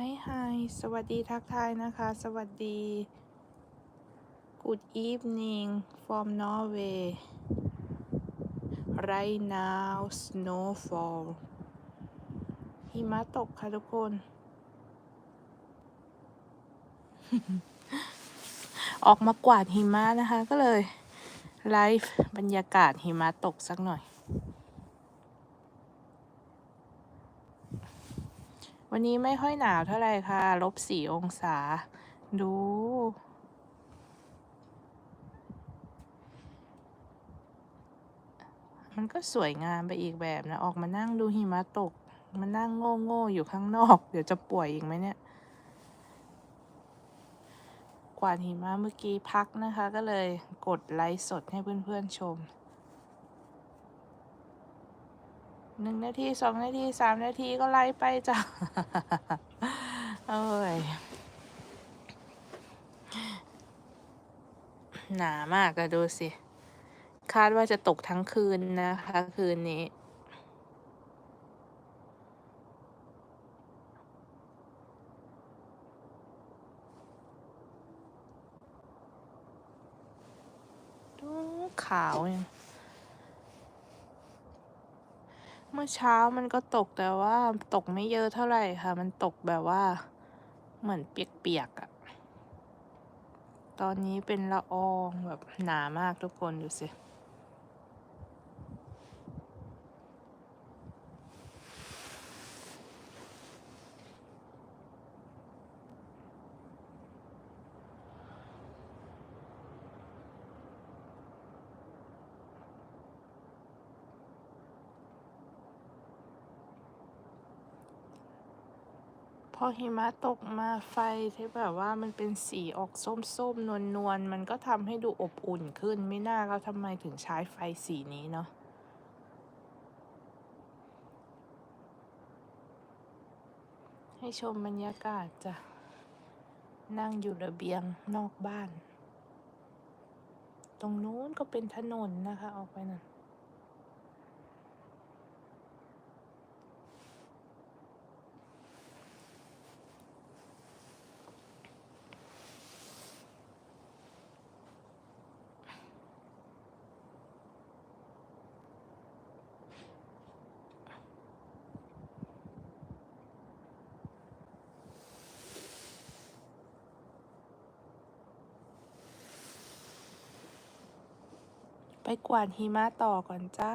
ให้ไฮสวัสดีทักทายนะคะ สวัสดี Good evening from Norway right now snowfall หิมะตกค่ะทุกคน ออกมากวาดหิมะนะคะก็เลย ไลฟ์บรรยากาศหิมะตกสักหน่อย วันนี้ไม่ค่อยหนาวเท่าไหร่ค่ะ ลบสี่องศา ดู มันก็สวยงามไปอีกแบบนะ ออกมานั่งดูหิมะตก มานั่งโง่โง่ๆอยู่ข้างนอก เดี๋ยวจะป่วยอีกไหมเนี่ย กวาดหิมะเมื่อกี้พักนะคะ ก็เลยกดไลฟ์สดให้เพื่อนๆชม หนึ่งนาทีสองนาทีสามนาทีก็ไล่ไปจ้ะเอ้ยหนามากอะดูสิ คาดว่าจะตกทั้งคืนนะคะ คืนนี้ดูขาวยัง เมื่อเช้ามันก็ตกแต่ว่าตกไม่เยอะเท่าไหร่ค่ะ มันตกแบบว่า เหมือนเปียกๆอะ่ะ ตอนนี้เป็นละอองแบบหนามากทุกคนดูสิ พอหิมะตกมาไฟที่แบบว่ามันเป็นสีออกส้มๆ นวลๆมันก็ทำให้ดูอบอุ่นขึ้นไม่น่าก็ทำไมถึงใช้ไฟสีนี้เนาะให้ชมบรรยากาศจ้ะ นั่งอยู่ระเบียงนอกบ้าน ตรงนู้นก็เป็นถนนนะคะ ออกไปนั่น ไปกวาดหิมะต่อก่อนจ้า